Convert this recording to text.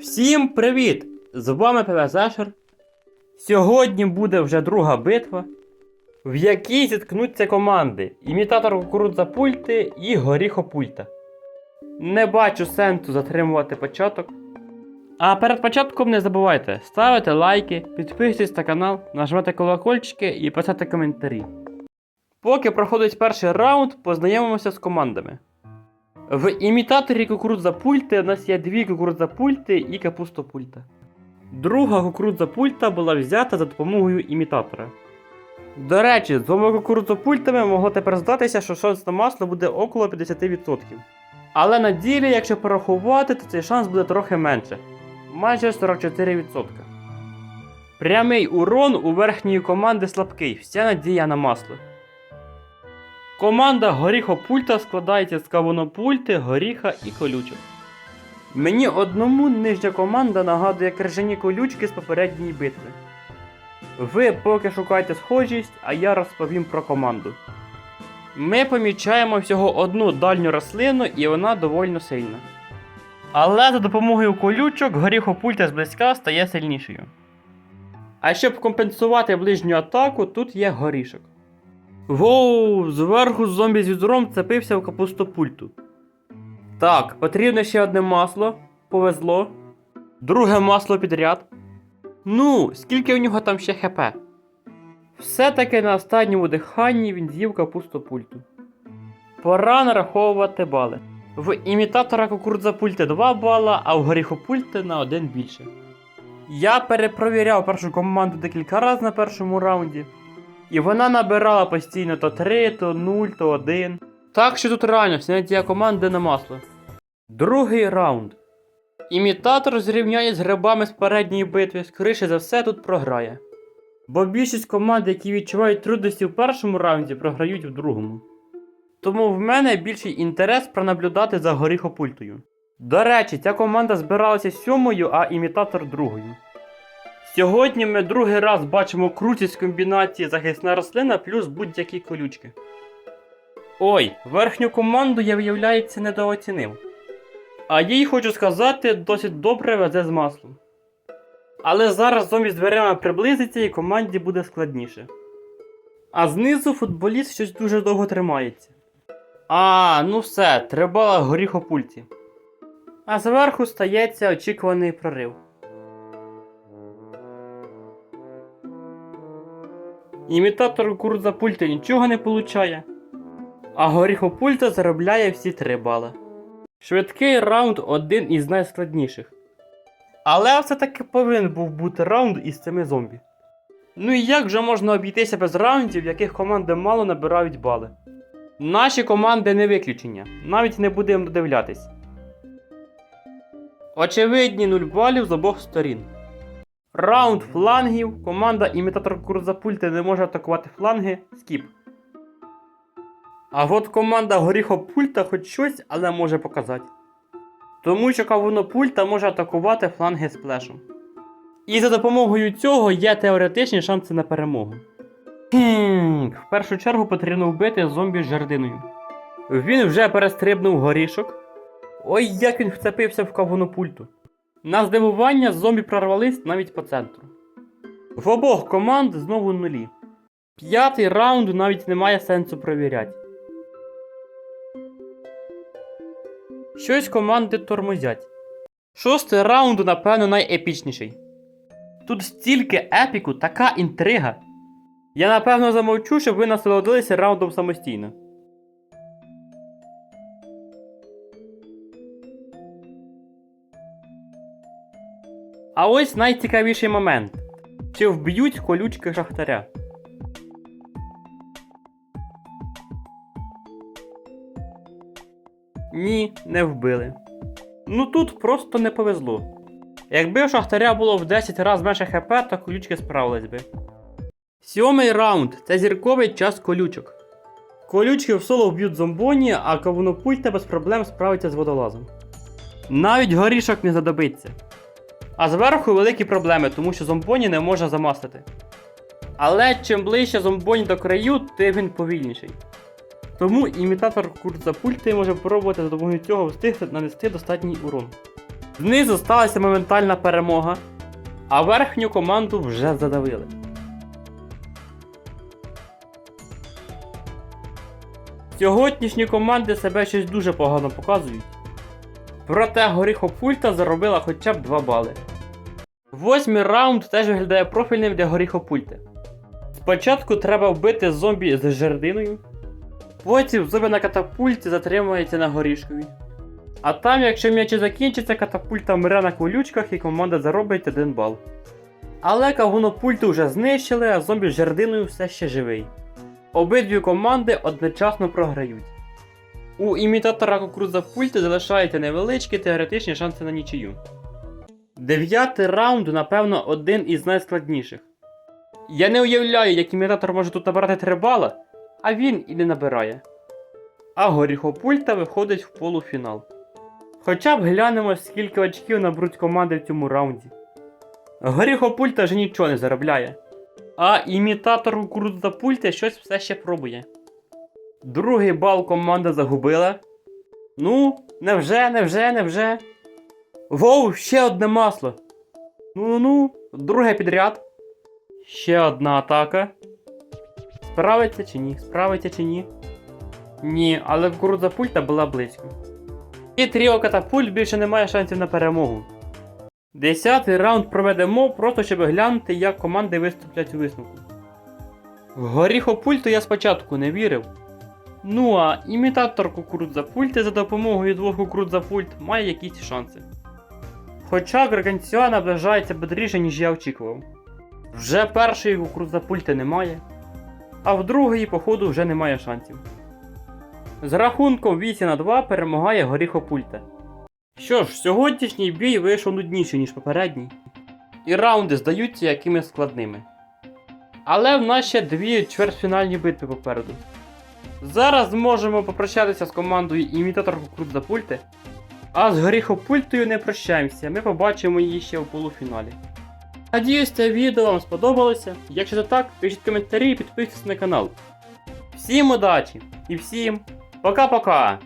Всім привіт! З вами ПВЗшер. Сьогодні буде вже друга битва, в якій зіткнуться команди імітатор кукурудза пульти і горіхопульта. Не бачу сенсу затримувати початок. А перед початком не забувайте ставити лайки, підписуйтесь на канал, нажимати колокольчики і писати коментарі. Поки проходить перший раунд, познайомимося з командами. В імітаторі кукурудза пульти у нас є дві кукурудза пульти і капустопульта. Друга кукурудза пульта була взята за допомогою імітатора. До речі, з двома кукурудзопультами могло тепер здатися, що шанс на масло буде около 50%. Але на ділі, якщо порахувати, то цей шанс буде трохи менше майже 44%. Прямий урон у верхньої команди слабкий, вся надія на масло. Команда горіхопульта складається з кавунопульти, горіха і колючок. Мені одному нижня команда нагадує крижані колючки з попередньої битви. Ви поки шукайте схожість, а я розповім про команду. Ми помічаємо всього одну дальню рослину і вона доволі сильна. Але за допомогою колючок горіхопульта зблизька стає сильнішою. А щоб компенсувати ближню атаку, тут є горішок. Воу, зверху зомбі з відром цепився в капустопульту. Так, потрібно ще одне масло. Повезло. Друге масло підряд. Ну, скільки у нього там ще хп? Все-таки на останньому диханні він з'їв капустопульту. Пора нараховувати бали. В імітатора кукурудза пульти 2 бала, а в горіхопульти на 1 більше. Я перепровіряв першу команду декілька разів на першому раунді. І вона набирала постійно то 3, то 0, то 1. Так що тут реально надія команди на масло. Другий раунд. Імітатор зрівняє з грибами з передньої битви, скоріше за все тут програє. Бо більшість команд, які відчувають трудності в першому раунді, програють в другому. Тому в мене більший інтерес пронаблюдати за горіхопультою. До речі, ця команда збиралася сьомою, а імітатор другою. Сьогодні ми другий раз бачимо крутість комбінації захисна рослина плюс будь-які колючки. Ой, верхню команду я, виявляється, недооцінив. А їй хочу сказати, досить добре везе з маслом. Але зараз зомбі з дверима приблизиться і команді буде складніше. А знизу футболіст щось дуже довго тримається. А, ну все, треба горіхопульті. А зверху стається очікуваний прорив. Імітатор кукурудза пульти нічого не получає. А горіхопульта заробляє всі 3 бали. Швидкий раунд один із найскладніших. Але все-таки повинен був бути раунд із цими зомбі. Ну і як же можна обійтися без раундів, в яких команди мало набирають бали? Наші команди не виключення, навіть не будемо додивлятись. Очевидні 0 балів з обох сторін. Раунд флангів. Команда імітатор Курзапульти не може атакувати фланги. Скіп. А от команда Горіхопульта хоч щось, але може показати. Тому що Кавунопульта може атакувати фланги сплешом. І за допомогою цього є теоретичні шанси на перемогу. Хм, в першу чергу потрібно вбити зомбі з жердиною. Він вже перестрибнув горішок. Ой, як він вцепився в кавунопульту. На здивування зомбі прорвались навіть по центру. В обох команд знову нулі. П'ятий раунд навіть немає сенсу провіряти. Щось команди тормозять. Шостий раунд, напевно, найепічніший. Тут стільки епіку, така інтрига. Я напевно замовчу, щоб ви насолодилися раундом самостійно. А ось найцікавіший момент. Чи вб'ють колючки шахтаря? Ні, не вбили. Ну тут просто не повезло. Якби у шахтаря було в 10 разів менше хп, то колючки справились би. Сьомий раунд це зірковий час колючок. Колючки в соло вб'ють зомбоні, а кавунопульта без проблем справиться з водолазом. Навіть горішок не задобиться. А зверху великі проблеми, тому що зомбоні не може замастити. Але чим ближче зомбоні до краю, тим він повільніший. Тому імітатор курцапульти може спробувати за допомогою цього встигти нанести достатній урон. Знизу сталася моментальна перемога, а верхню команду вже задавили. Сьогоднішні команди себе щось дуже погано показують. Проте горіхопульта заробила хоча б 2 бали. Восьмий раунд теж виглядає профільним для горіхопульти. Спочатку треба вбити зомбі з жердиною, потім зомбі на катапульті затримується на горішкові. А там, якщо м'яч закінчиться, катапульта мре на колючках і команда заробить 1 бал. Але кавунопульту вже знищили, а зомбі з жердиною все ще живий. Обидві команди одночасно програють. У імітатора кукурудза пульти залишаються невеличкі теоретичні шанси на нічию. Дев'ятий раунд, напевно, один із найскладніших. Я не уявляю, як імітатор може тут набирати 3 бала, а він і не набирає. А горіхопульта виходить в полуфінал. Хоча б глянемо, скільки очків наберуть команди в цьому раунді. Горіхопульта вже нічого не заробляє. А імітатор кукурудза пульти щось все ще пробує. Другий бал команда загубила. Ну, невже, невже, невже. Воу, ще одне масло. Ну ну, друге підряд. Ще одна атака. Справиться чи ні? Справиться чи ні? Ні, але кукурудза пульта була близько. І тріо катапульт більше не має шансів на перемогу. Десятий раунд проведемо, просто щоб глянути, як команди виступлять у висновку. В горіхопульту я спочатку не вірив. Ну а імітатор кукурудзапульти за допомогою двох кукурудзапульт має якісь шанси. Хоча Гаргантіа наближається бодріше, ніж я очікував. Вже першої кукурудзапульти немає, а в другої, походу, вже немає шансів. З рахунком 8 на 2 перемагає горіхопульта. Що ж, сьогоднішній бій вийшов нудніший, ніж попередній, і раунди здаються якимись складними. Але в нас ще дві чвертьфінальні битви попереду. Зараз зможемо попрощатися з командою імітатор Кукурудза Пульти, а з горіхопультою не прощаємося, ми побачимо її ще в полуфіналі. Надіюсь, це відео вам сподобалося. Якщо це так, пишіть коментарі і підписуйтесь на канал. Всім удачі і всім пока-пока!